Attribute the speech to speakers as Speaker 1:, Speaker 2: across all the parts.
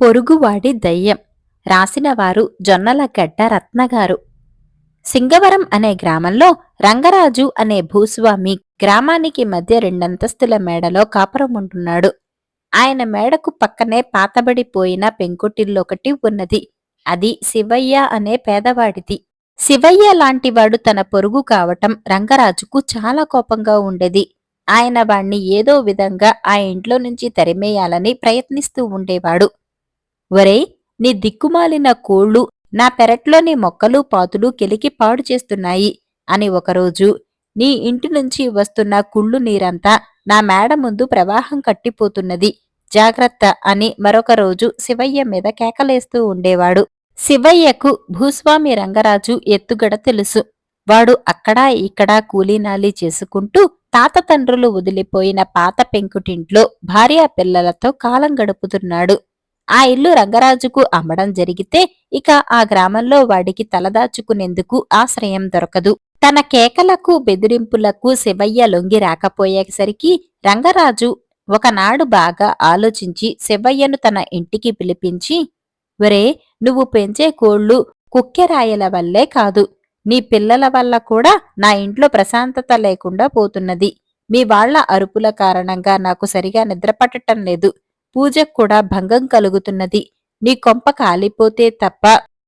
Speaker 1: పొరుగువాడి దయ్యం. రాసినవారు జొన్నలగడ్డ రత్నగారు. సింగవరం అనే గ్రామంలో రంగరాజు అనే భూస్వామి గ్రామానికి మధ్య రెండంతస్తుల మేడలో కాపురం ఉంటున్నాడు. ఆయన మేడకు పక్కనే పాతబడిపోయిన పెంకుటిల్లొకటి ఉన్నది. అది శివయ్య అనే పేదవాడిది. శివయ్య లాంటివాడు తన పొరుగు కావటం రంగరాజుకు చాలా కోపంగా ఉండేది. ఆయన వాణ్ణి ఏదో విధంగా ఆ ఇంట్లో నుంచి తరిమేయాలని ప్రయత్నిస్తూ ఉండేవాడు. ఒరేయ్ నీ దిక్కుమాలిన కోళ్ళు నా పెరట్లోని మొక్కలు పాతులు కెలికి పాడు చేస్తున్నాయి అని ఒకరోజు నీ ఇంటి నుంచి వస్తున్న కుళ్ళు నీరంతా నా మేడ ముందు ప్రవాహం కట్టిపోతున్నది. జాగ్రత్త అని మరొక రోజు శివయ్య మీద కేకలేస్తూ ఉండేవాడు. శివయ్యకు భూస్వామి రంగరాజు ఎత్తుగడ తెలుసు. వాడు అక్కడా ఇక్కడా కూలీనాలి చేసుకుంటూ తాత తండ్రులు వదిలిపోయిన పాత పెంకుటింట్లో భార్యా పిల్లలతో కాలం గడుపుతున్నాడు. ఆ ఇల్లు రంగరాజుకు అమ్మడం జరిగితే ఇక ఆ గ్రామంలో వాడికి తలదాచుకునేందుకు ఆశ్రయం దొరకదు. తన కేకలకు బెదిరింపులకు శివయ్య లొంగి రాకపోయేసరికి రంగరాజు ఒకనాడు బాగా ఆలోచించి శివయ్యను తన ఇంటికి పిలిపించి ఒరే నువ్వు పెంచే కోళ్ళు కుక్కెరాయల వల్లే కాదు. నీ పిల్లల వల్ల కూడా నా ఇంట్లో ప్రశాంతత లేకుండా పోతున్నది. మీ వాళ్ళ అరుపుల కారణంగా నాకు సరిగా నిద్రపట్టడం లేదు. పూజకు కూడా భంగం కలుగుతున్నది. నీ కొంప కాలిపోతే తప్ప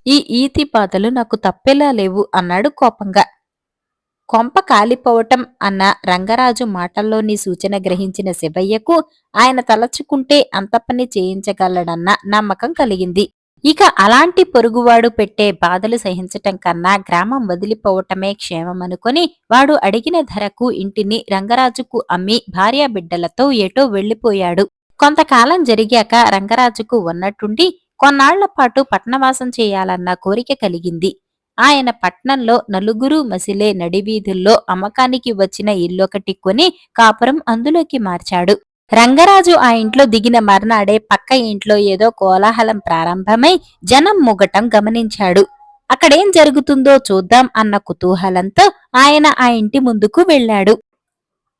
Speaker 1: ఈ ఈతి బాధలు నాకు తప్పేలా లేవు అన్నాడు కోపంగా. కొంప కాలిపోవటం అన్న రంగరాజు మాటల్లోని సూచన గ్రహించిన శివయ్యకు ఆయన తలచుకుంటే అంత పని చేయించగలడన్న నమ్మకం కలిగింది. ఇక అలాంటి పొరుగువాడు పెట్టే బాధలు సహించటం కన్నా గ్రామం వదిలిపోవటమే క్షేమమనుకొని వాడు అడిగిన ధరకు ఇంటిని రంగరాజుకు అమ్మి భార్యాబిడ్డలతో ఎటో వెళ్ళిపోయాడు కొంతకాలం జరిగాక రంగరాజుకు ఉన్నట్టుండి కొన్నాళ్ళ పాటు పట్నవాసం చేయాలన్న కోరిక కలిగింది. ఆయన పట్నంలో నలుగురు మసిలే నడివీధుల్లో అమ్మకానికి వచ్చిన ఇల్లొకటి కొని కాపురం అందులోకి మార్చాడు. రంగరాజు ఆ ఇంట్లో దిగిన మర్నాడే పక్క ఇంట్లో ఏదో కోలాహలం ప్రారంభమై జనం ముగటం గమనించాడు. అక్కడేం జరుగుతుందో చూద్దాం అన్న కుతూహలంతో ఆయన ఆ ఇంటి ముందుకు వెళ్ళాడు.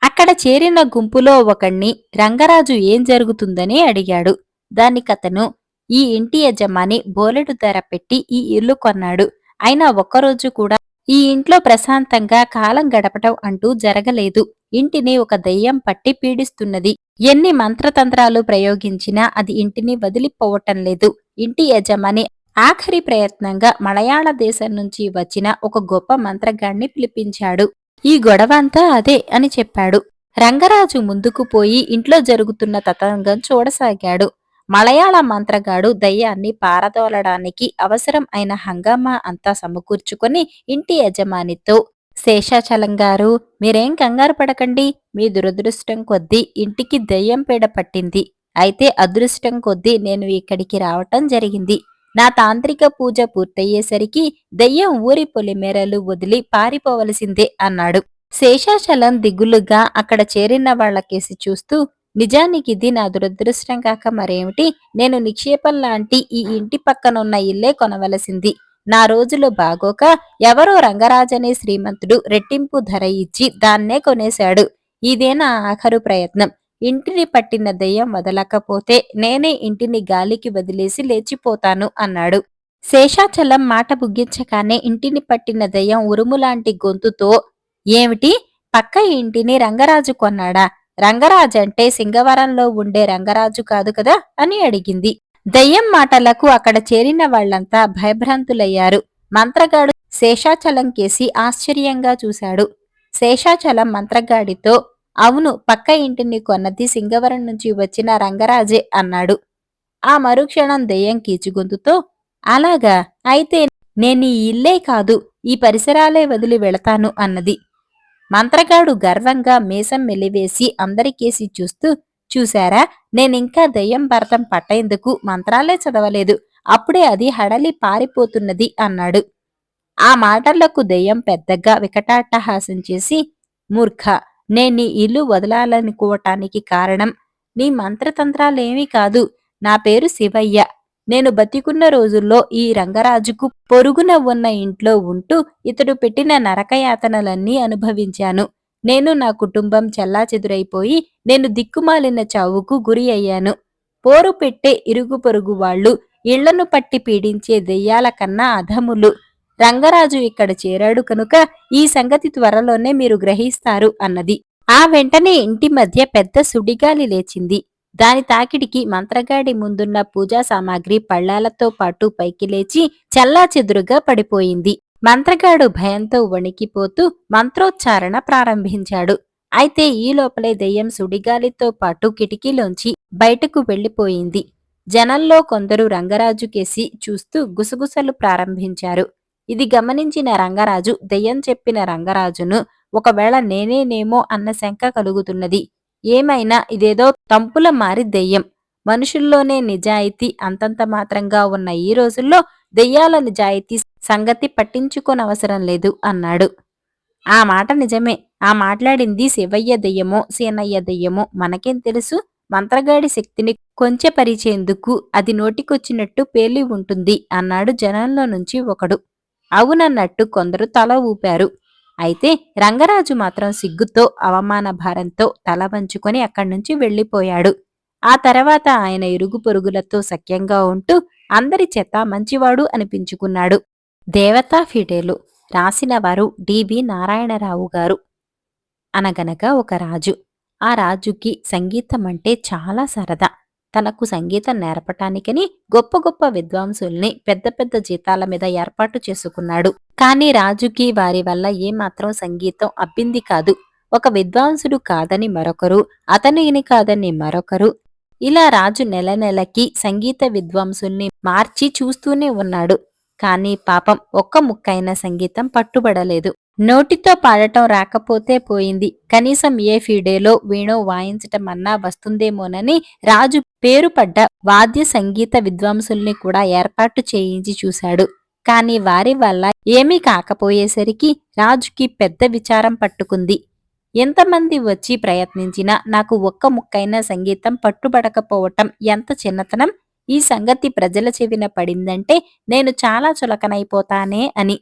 Speaker 1: అక్కడ చేరిన గుంపులో ఒకణ్ణి రంగరాజు ఏం జరుగుతుందని అడిగాడు. దానికతను ఈ ఇంటి యజమాని బోలెడు ధర పెట్టి ఈ ఇల్లు కొన్నాడు. అయినా ఒక్కరోజు కూడా ఈ ఇంట్లో ప్రశాంతంగా కాలం గడపటం అంటూ జరగలేదు. ఇంటిని ఒక దెయ్యం పట్టి పీడిస్తున్నది. ఎన్ని మంత్రతంత్రాలు ప్రయోగించినా అది ఇంటిని వదిలిపోవటం లేదు. ఇంటి యజమాని ఆఖరి ప్రయత్నంగా మలయాళ దేశం నుంచి వచ్చిన ఒక గొప్ప మంత్రగాణ్ణి పిలిపించాడు. ఈ గొడవ అంతా అదే అని చెప్పాడు. రంగరాజు ముందుకు పోయి ఇంట్లో జరుగుతున్న తతంగం చూడసాగాడు. మలయాళ మంత్రగాడు దయ్యాన్ని పారదోలడానికి అవసరం అయిన హంగామా అంతా సమకూర్చుకొని ఇంటి యజమానితో శేషాచలం గారు మీరేం కంగారు పడకండి మీ దురదృష్టం కొద్దీ ఇంటికి దయ్యం పీడ పట్టింది. అయితే అదృష్టం కొద్దీ నేను ఇక్కడికి రావటం జరిగింది. నా తాంత్రిక పూజ పూర్తయ్యేసరికి దయ్యం ఊరి పొలిమేరలు వదిలి పారిపోవలసిందే అన్నాడు. శేషాచలం దిగులుగా అక్కడ చేరిన వాళ్ళకేసి చూస్తూ నిజానికి ఇది నా దురదృష్టం కాక మరేమిటి? నేను నిక్షేపం లాంటి ఈ ఇంటి పక్కనున్న ఇల్లే కొనవలసింది. నా రోజులు బాగోక ఎవరో రంగరాజనే శ్రీమంతుడు రెట్టింపు ధర ఇచ్చి దాన్నే కొనేశాడు. ఇదే నా ఆఖరు ప్రయత్నం. ఇంటిని పట్టిన దెయ్యం వదలకపోతే నేనే ఇంటిని గాలికి వదిలేసి లేచిపోతాను అన్నాడు. శేషాచలం మాట బుగ్గించగానే ఇంటిని పట్టిన దెయ్యం ఉరుములాంటి గొంతుతో ఏమిటి? పక్క ఇంటిని రంగరాజు కొన్నాడా? రంగరాజు అంటే సింగవరంలో ఉండే రంగరాజు కాదు కదా? అని అడిగింది. దయ్యం మాటలకు అక్కడ చేరిన వాళ్ళంతా భయభ్రాంతులయ్యారు. మంత్రగాడు శేషాచలం కేసి ఆశ్చర్యంగా చూశాడు. శేషాచలం మంత్రగాడితో అవును పక్క ఇంటిని కొన్నది సింగవరం నుంచి వచ్చిన రంగరాజే అన్నాడు. ఆ మరుక్షణం దెయ్యం కీచుగొంతుతో అలాగా అయితే నేను ఈ ఇల్లే కాదు ఈ పరిసరాలే వదిలి వెళతాను అన్నది. మంత్రగాడు గర్వంగా మీసం మెలివేసి అందరికేసి చూస్తూ చూశారా నేనింకా దయ్యం భరతం పట్టేందుకు మంత్రాలే చదవలేదు అప్పుడే అది హడలి పారిపోతున్నది అన్నాడు. ఆ మాటలకు దెయ్యం పెద్దగా వికటాట్టహాసం చేసి మూర్ఖ నేను ఇల్లు వదలాలనుకోవటానికి కారణం. నీ మంత్రతంత్రాలేమీ కాదు. నా పేరు శివయ్య. నేను బతికున్న రోజుల్లో ఈ రంగరాజుకు పొరుగున ఉన్న ఇంట్లో ఉంటూ ఇతడు పెట్టిన నరకయాతనలన్నీ అనుభవించాను. నేను నా కుటుంబం చెల్లాచెదురైపోయి నేను దిక్కుమాలిన చావుకు గురి అయ్యాను. పోరు పెట్టే ఇరుగు పొరుగు వాళ్ళు ఇళ్ళను పట్టి పీడించే దెయ్యాల కన్నా అధములు. రంగరాజు ఇక్కడ చేరాడు కనుక ఈ సంగతి త్వరలోనే మీరు గ్రహిస్తారు అన్నది. ఆ వెంటనే ఇంటి మధ్య పెద్ద సుడిగాలి లేచింది. దాని తాకిడికి మంత్రగాడి ముందున్న పూజా సామాగ్రి పళ్ళాలతో పాటు పైకి లేచి చెల్లాచెదురుగా పడిపోయింది. మంత్రగాడు భయంతో వణికిపోతూ మంత్రోచ్చారణ ప్రారంభించాడు. అయితే ఈ లోపలే దెయ్యం సుడిగాలితో పాటు కిటికీలోంచి బయటకు వెళ్ళిపోయింది జనంలో కొందరు రంగరాజు కేసి చూస్తూ గుసగుసలు ప్రారంభించారు. ఇది గమనించిన రంగరాజు దెయ్యం చెప్పిన రంగరాజును ఒకవేళ నేనేనేమో అన్న శంక కలుగుతున్నది. ఏమైనా ఇదేదో తంపుల మారి దెయ్యం. మనుషుల్లోనే నిజాయితీ అంతంత మాత్రంగా ఉన్న ఈ రోజుల్లో దెయ్యాల నిజాయితీ సంగతి పట్టించుకోనవసరం లేదు అన్నాడు. ఆ మాట నిజమే. ఆ మాట్లాడింది శివయ్య దెయ్యమో సీనయ్య దెయ్యమో మనకేం తెలుసు? మంత్రగాడి శక్తిని కొంచెపరిచేందుకు అది నోటికొచ్చినట్టు పేలి ఉంటుంది అన్నాడు జనంలో నుంచి ఒకడు. అవునన్నట్టు కొందరు తల ఊపారు. అయితే రంగరాజు మాత్రం సిగ్గుతో అవమాన భారంతో తల వంచుకొని అక్కడి నుంచి వెళ్ళిపోయాడు. ఆ తర్వాత ఆయన ఇరుగు పొరుగులతో సఖ్యంగా ఉంటూ అందరి చేత మంచివాడు అనిపించుకున్నాడు. దేవతా ఫిడేలు రాసినవారు డిబి నారాయణరావు గారు అనగనగా ఒక రాజు. ఆ రాజుకి సంగీతం అంటే చాలా సరదా. తనకు సంగీతం నేర్పటానికని గొప్ప గొప్ప విద్వాంసుల్ని పెద్ద పెద్ద జీతాల మీద ఏర్పాటు చేసుకున్నాడు. కానీ రాజుకి వారి వల్ల ఏమాత్రం సంగీతం అబ్బింది కాదు. ఒక విద్వాంసుడు కాదని మరొకరు అతనిని కాదని మరొకరు. ఇలా రాజు నెల నెలకి సంగీత విద్వాంసుల్ని మార్చి చూస్తూనే ఉన్నాడు. కానీ పాపం ఒక్క ముక్కైన సంగీతం పట్టుబడలేదు. నోటితో పాడటం రాకపోతే పోయింది. కనీసం ఏ ఫీడేలో వీణో వాయించటం అన్నా వస్తుందేమోనని రాజు పేరుపడ్డ వాద్య సంగీత విద్వాంసుల్ని కూడా ఏర్పాటు చేయించి చూశాడు. కాని వారి వల్ల ఏమీ కాకపోయేసరికి రాజుకి పెద్ద విచారం పట్టుకుంది. ఎంతమంది వచ్చి ప్రయత్నించినా నాకు ఒక్క ముక్కైన సంగీతం పట్టుబడకపోవటం ఎంత చిన్నతనం? ఈ సంగతి ప్రజల చెవిన పడిందంటే నేను చాలా చులకనైపోతానే అని.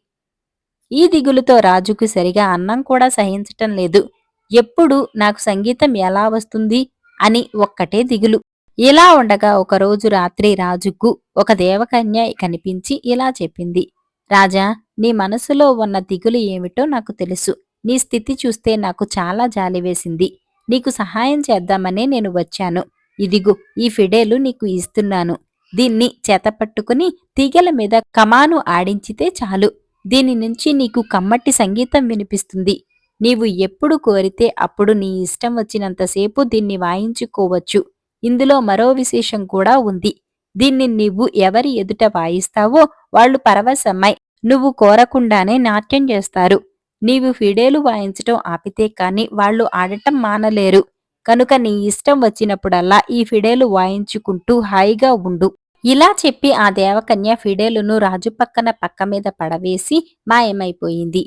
Speaker 1: ఈ దిగులుతో రాజుకు సరిగా అన్నం కూడా సహించటం లేదు. ఎప్పుడు నాకు సంగీతం ఎలా వస్తుంది? అని ఒక్కటే దిగులు. ఇలా ఉండగా ఒకరోజు రాత్రి రాజుకు ఒక దేవకన్య కనిపించి ఇలా చెప్పింది. రాజా నీ మనసులో ఉన్న దిగులు ఏమిటో నాకు తెలుసు. నీ స్థితి చూస్తే నాకు చాలా జాలి వేసింది. నీకు సహాయం చేద్దామనే నేను వచ్చాను. ఇదిగో ఈ ఫిడేలు నీకు ఇస్తున్నాను. దీన్ని చేతపట్టుకుని తీగల మీద కమాను ఆడించితే చాలు. దీని నుంచి నీకు కమ్మటి సంగీతం వినిపిస్తుంది. నీవు ఎప్పుడు కోరితే అప్పుడు నీ ఇష్టం వచ్చినంతసేపు దీన్ని వాయించుకోవచ్చు. ఇందులో మరో విశేషం కూడా ఉంది. దీన్ని నీవు ఎవరి ఎదుట వాయిస్తావో వాళ్ళు పరవశమ్మై నువ్వు కోరకుండానే నాట్యం చేస్తారు. నీవు ఫిడేలు వాయించటం ఆపితే కాని వాళ్ళు ఆడటం మానలేరు. కనుక నీ ఇష్టం వచ్చినప్పుడల్లా ఈ ఫిడేలు వాయించుకుంటూ హాయిగా ఉండు. ఇలా చెప్పి ఆ దేవకన్య ఫిడేలును రాజు పక్కన పక్క మీద పడవేసి మాయమైపోయింది.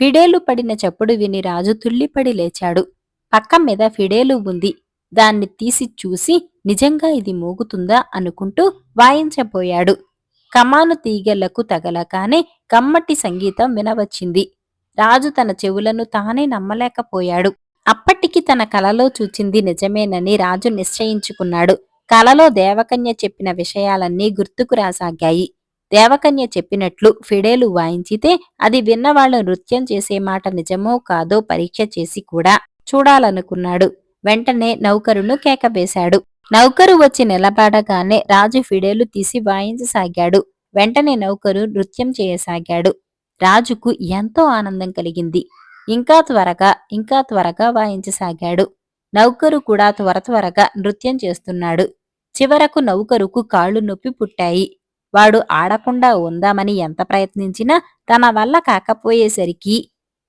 Speaker 1: ఫిడేలు పడిన చప్పుడు విని రాజు తుల్లిపడి లేచాడు. పక్క మీద ఫిడేలు ఉంది. దాన్ని తీసి చూసి నిజంగా ఇది మోగుతుందా అనుకుంటూ వాయించబోయాడు. కమాను తీగలకు తగలకానే కమ్మటి సంగీతం వినవచ్చింది. రాజు తన చెవులను తానే నమ్మలేకపోయాడు. అప్పటికి తన కలలో చూచింది నిజమేనని రాజు నిశ్చయించుకున్నాడు. కలలో దేవకన్య చెప్పిన విషయాలన్నీ గుర్తుకు రాసాగాయి. దేవకన్య చెప్పినట్లు ఫిడేలు వాయించితే అది విన్నవాళ్ళు నృత్యం చేసే మాట నిజమో కాదో పరీక్ష చేసి కూడా చూడాలనుకున్నాడు. వెంటనే నౌకరును కేకవేశాడు నౌకరు వచ్చి నిలబడగానే రాజు ఫిడేలు తీసి వాయించసాగాడు. వెంటనే నౌకరు నృత్యం చేయసాగాడు. రాజుకు ఎంతో ఆనందం కలిగింది. ఇంకా త్వరగా ఇంకా త్వరగా వాయించసాగాడు. నౌకరు కూడా త్వర త్వరగా నృత్యం చేస్తున్నాడు. చివరకు నౌకరుకు కాళ్ళు నొప్పి పుట్టాయి. వాడు ఆడకుండా ఉందామని ఎంత ప్రయత్నించినా తన వల్ల కాకపోయేసరికి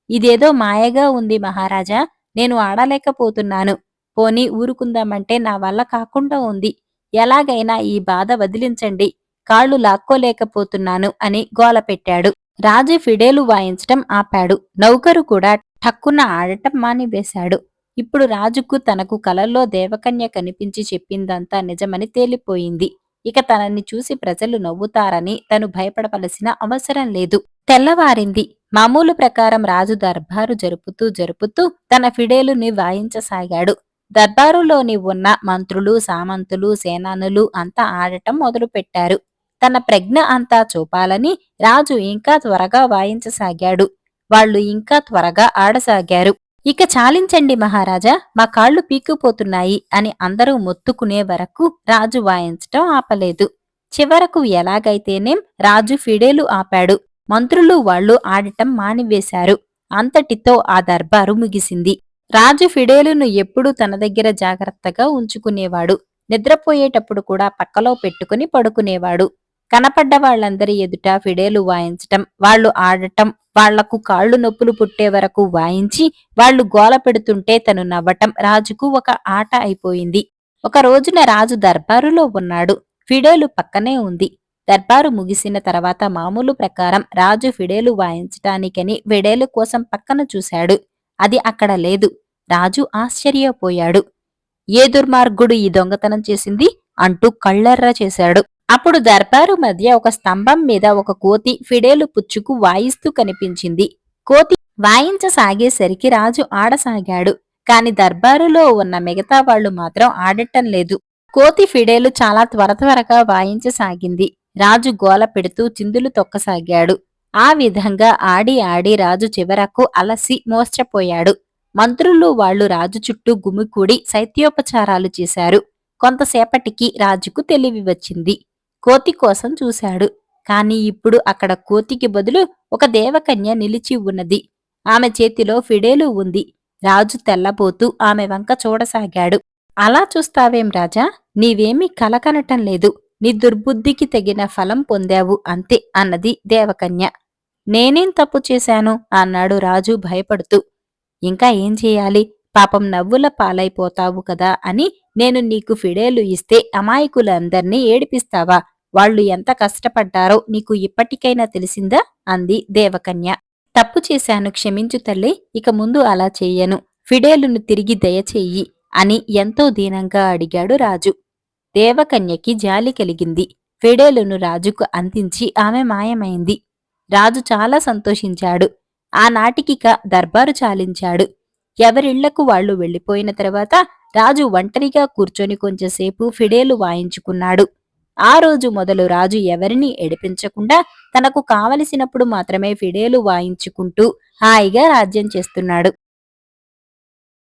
Speaker 1: ఇదేదో మాయగా ఉంది మహారాజా నేను ఆడలేకపోతున్నాను. పోనీ ఊరుకుందామంటే నా వల్ల కాకుండా ఉంది. ఎలాగైనా ఈ బాధ వదిలించండి. కాళ్ళు లాక్కోలేకపోతున్నాను అని గోల పెట్టాడు. రాజు ఫిడేలు వాయించటం ఆపాడు. నౌకరు కూడా ఠక్కున ఆడటం మానివేశాడు. ఇప్పుడు రాజుకు తనకు కలల్లో దేవకన్య కనిపించి చెప్పిందంతా నిజమని తేలిపోయింది. ఇక తనని చూసి ప్రజలు నవ్వుతారని తను భయపడవలసిన అవసరం లేదు. తెల్లవారింది. మామూలు ప్రకారం రాజు దర్బారు జరుపుతూ జరుపుతూ తన ఫిడేలుని వాయించసాగాడు. దర్బారులోని ఉన్న మంత్రులు సామంతులు సేనానులు అంతా ఆడటం మొదలుపెట్టారు. తన ప్రజ్ఞ అంతా చూపాలని రాజు ఇంకా త్వరగా వాయించసాగాడు. వాళ్ళు ఇంకా త్వరగా ఆడసాగారు. ఇక చాలించండి మహారాజా మా కాళ్ళు పీక్కుపోతున్నాయి అని అందరూ మొత్తుకునే వరకు రాజు వాయించటం ఆపలేదు. చివరకు ఎలాగైతేనేం రాజు ఫిడేలు ఆపాడు. మంత్రులు వాళ్ళు ఆడటం మానివేశారు. అంతటితో ఆ దర్బారు ముగిసింది. రాజు ఫిడేలును ఎప్పుడూ తన దగ్గర జాగ్రత్తగా ఉంచుకునేవాడు. నిద్రపోయేటప్పుడు కూడా పక్కలో పెట్టుకుని పడుకునేవాడు. కనపడ్డ వాళ్ళందరి ఎదుట ఫిడేలు వాయించటం వాళ్ళు ఆడటం వాళ్ళకు కాళ్ళు నొప్పులు పుట్టే వరకు వాయించి వాళ్ళు గోల పెడుతుంటే తను నవ్వటం రాజుకు ఒక ఆట అయిపోయింది. ఒక రోజున రాజు దర్బారులో ఉన్నాడు. ఫిడేలు పక్కనే ఉంది. దర్బారు ముగిసిన తర్వాత మామూలు ప్రకారం రాజు ఫిడేలు వాయించటానికని ఫిడేలు కోసం పక్కన చూశాడు. అది అక్కడ లేదు. రాజు ఆశ్చర్యపోయాడు. ఏ దుర్మార్గుడు ఈ దొంగతనం చేసింది? అంటూ కళ్ళెర్ర చేశాడు. అప్పుడు దర్బారు మధ్య ఒక స్తంభం మీద ఒక కోతి ఫిడేలు పుచ్చుకు వాయిస్తూ కనిపించింది. కోతి వాయించసాగేసరికి రాజు ఆడసాగాడు. కాని దర్బారులో ఉన్న మిగతా వాళ్ళు మాత్రం ఆడటం లేదు. కోతి ఫిడేలు చాలా త్వర త్వరగా వాయించసాగింది. రాజు గోల పెడుతూ చిందులు తొక్కసాగాడు. ఆ విధంగా ఆడి ఆడి రాజు చివరకు అలసి మోస్చపోయాడు మంత్రులు వాళ్ళు రాజు చుట్టూ గుమికూడి శైత్యోపచారాలు చేశారు. కొంతసేపటికి రాజుకు తెలివి వచ్చింది. కోతి కోసం చూశాడు. కాని ఇప్పుడు అక్కడ కోతికి బదులు ఒక దేవకన్య నిలిచి ఉన్నది. ఆమె చేతిలో ఫిడేలు ఉంది. రాజు తెల్లబోతూ ఆమె వంక చూడసాగాడు. అలా చూస్తావేం రాజా? నీవేమీ కలకనటం లేదు. నీ దుర్బుద్ధికి తగిన ఫలం పొందావు అంతే అన్నది దేవకన్య. నేనేం తప్పు చేశాను? అన్నాడు రాజు భయపడుతూ. ఇంకా ఏం చేయాలి? పాపం నవ్వుల పాలైపోతావు కదా అని నేను నీకు ఫిడేలు ఇస్తే అమాయకులందర్నీ ఏడిపిస్తావా? వాళ్ళు ఎంత కష్టపడ్డారో నీకు ఇప్పటికైనా తెలిసిందా? అంది దేవకన్య. తప్పు చేశాను క్షమించు తల్లి ఇక ముందు అలా చెయ్యను ఫిడేలును తిరిగి దయచేయి అని ఎంతో దీనంగా అడిగాడు రాజు. దేవకన్యకి జాలి కలిగింది. ఫిడేలును రాజుకు అందించి ఆమె మాయమైంది. రాజు చాలా సంతోషించాడు. ఆనాటికిక దర్బారు చాలించాడు. ఎవరిళ్ళకు వాళ్ళు వెళ్ళిపోయిన తర్వాత రాజు ఒంటరిగా కూర్చొని కొంచెంసేపు ఫిడేలు వాయించుకున్నాడు. ఆ రోజు మొదలు రాజు ఎవరిని ఎడిపించకుండా తనకు కావలసినప్పుడు మాత్రమే ఫిడేలు వాయించుకుంటూ హాయిగా రాజ్యం చేస్తున్నాడు.